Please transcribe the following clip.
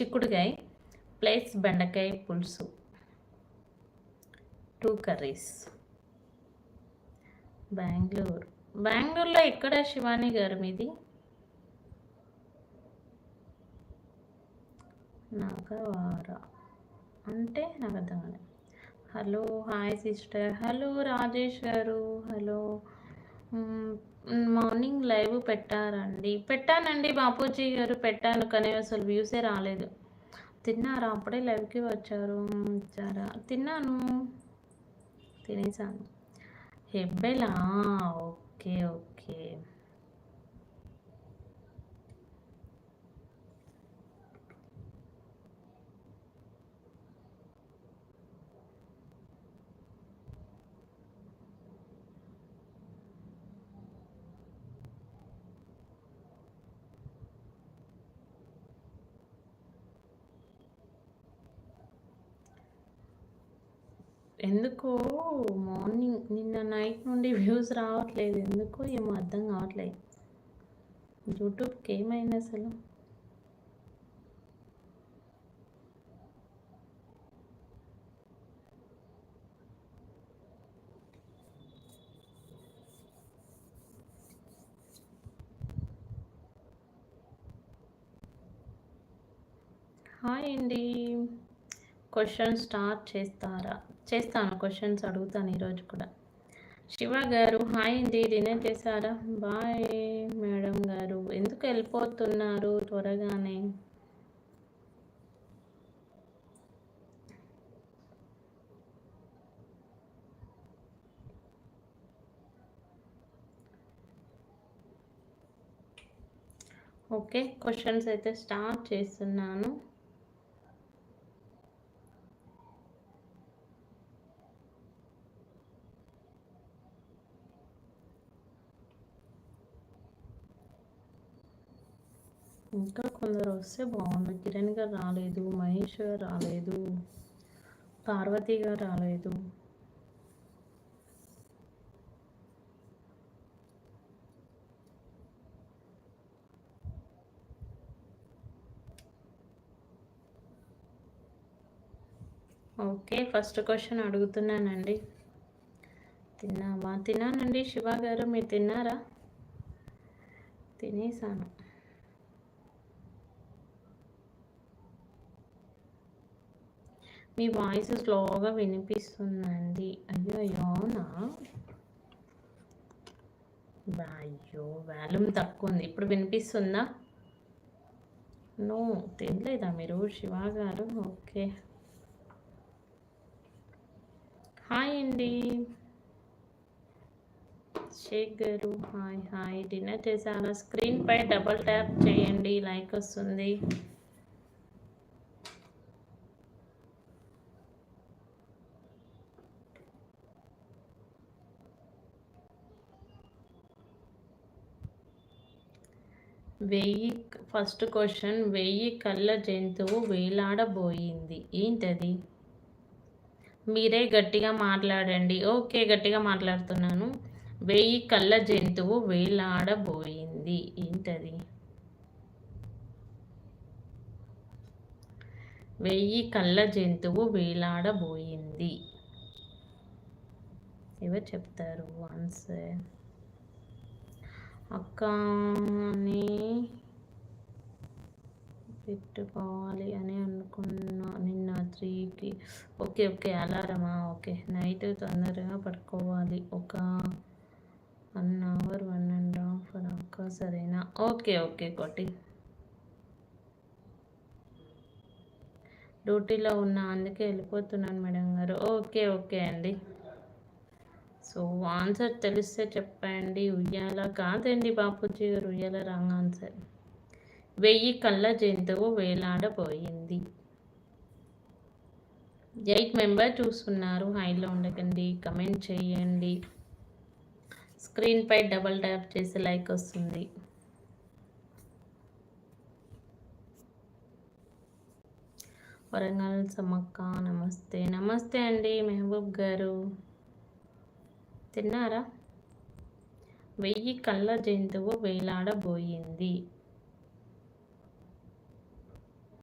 చిక్కుడుకాయ ప్లస్ బెండకాయ పులుసు. Two curries Bengaluru. బెంగళూరులో ఎక్కడ శివాని గారు మీది? నాగవార అంటే నాకు అర్థం కాలేదు hello hi sister hello Rajesh garu hello morning live పెట్టారండి. పెట్టానండి బాపూజీ గారు పెట్టాను కానీ అసలు వ్యూసే రాలేదు. తిన్నారా? అప్పుడే లైవ్కి వచ్చారు. వచ్చారా తిన్నాను. తినేసాను. హెబ్బెలా? Okay okay. ఎందుకో మార్నింగ్ నిన్న నైట్ నుండి వ్యూస్ రావట్లేదు. ఎందుకో ఏమో అర్థం కావట్లేదు యూట్యూబ్కి ఏమైంది అసలు? హాయ్ అండి క్వశ్చన్ స్టార్ట్ చేస్తారా? చేస్తాను. క్వశ్చన్స్ అడుగుతాను ఈరోజు కూడా. శివ గారు హాయ్ అండి. డిన్నర్ చేశారా? బాయ్ మేడం గారు. ఎందుకు వెళ్ళిపోతున్నారు త్వరగానే? ఓకే. క్వశ్చన్స్ అయితే స్టార్ట్ చేస్తున్నాను. ఇంకా కొందరు వస్తే బాగుండు. కిరణ్ గారు రాలేదు మహేష్ గారు రాలేదు పార్వతి గారు రాలేదు. ఓకే ఫస్ట్ క్వశ్చన్ అడుగుతున్నానండి. తిన్నావా? తిన్నానండి శివ గారు మీరు తిన్నారా? తినేసాను. మీ వాయిస్ స్లోగా వినిపిస్తుందండి. అయ్యో అయ్యో అయ్యో వాల్యూమ్ తక్కువ ఉంది ఇప్పుడు వినిపిస్తుందా? నో తినలేదా మీరు? శివ గారు ఓకే. హాయ్ అండి. Shaik garu hi hi dinner చేశాను స్క్రీన్ పై డబల్ ట్యాప్ చేయండి. లైక్ వస్తుంది. వెయ్యి ఫస్ట్ క్వశ్చన్ వెయ్యి కళ్ళ జంతువు వేలాడబోయింది. ఏంటది? మీరే గట్టిగా మాట్లాడండి. ఓకే గట్టిగా మాట్లాడుతున్నాను. వెయ్యి కళ్ళ జంతువు వేలాడబోయింది. ఏంటది? వెయ్యి కళ్ళ జంతువు వేలాడబోయింది. ఎవరు చెప్తారు? ఆన్సర్. అక్క అని పెట్టుకోవాలి అని అనుకున్నా నిన్న త్రీకి. ఓకే ఓకే అలారమా? ఓకే. నైట్ తొందరగా పడుకోవాలి. ఒక one hour one and half అక్క సరేనా? ఓకే ఓకే కొట్టి డ్యూటీలో ఉన్నా అందుకే వెళ్ళిపోతున్నాను మేడం గారు. ఓకే ఓకే అండి. సో ఆన్సర్ తెలిస్తే చెప్పండి. ఉయ్యాల కాదండి బాపూజీ గారు ఉయ్యాల రాంగ్ ఆన్సర్. వెయ్యి కళ్ళ జంతువు వేలాడబోయింది. ఎయిట్ మెంబర్ చూస్తున్నారు. హైలో ఉండకండి కమెంట్ చేయండి. స్క్రీన్పై డబల్ ట్యాప్ చేసి లైక్ వస్తుంది. వరంగల్ సమక్క నమస్తే. నమస్తే అండి మెహబూబ్ గారు. తిన్నారా? వెయ్యి కళ్ళ జంతువు వేలాడబోయింది.